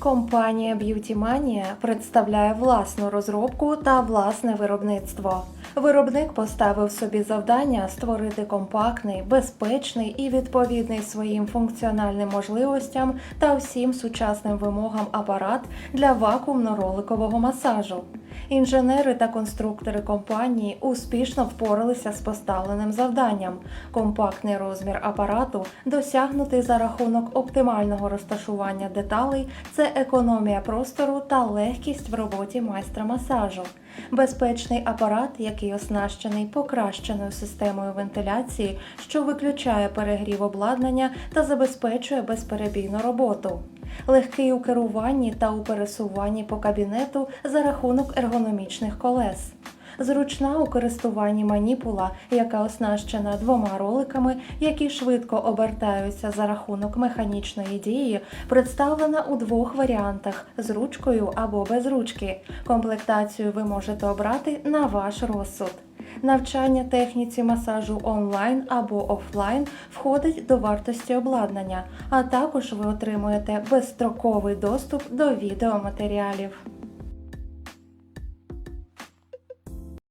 Компанія Mania представляє власну розробку та власне виробництво. Виробник поставив собі завдання створити компактний, безпечний і відповідний своїм функціональним можливостям та всім сучасним вимогам апарат для вакуумно-роликового масажу. Інженери та конструктори компанії успішно впоралися з поставленим завданням. Компактний розмір апарату досягнутий за рахунок оптимального розташування деталей це економія простору та легкість в роботі майстра масажу. Безпечний апарат, який оснащений покращеною системою вентиляції, що виключає перегрів обладнання та забезпечує безперебійну роботу. Легкий у керуванні та у пересуванні по кабінету за рахунок ергономічних колес. Зручна у користуванні маніпула, яка оснащена двома роликами, які швидко обертаються за рахунок механічної дії, представлена у двох варіантах з ручкою або без ручки. Комплектацію ви можете обрати на ваш розсуд. Навчання техніці масажу онлайн або офлайн входить до вартості обладнання, а також ви отримуєте безстроковий доступ до відеоматеріалів.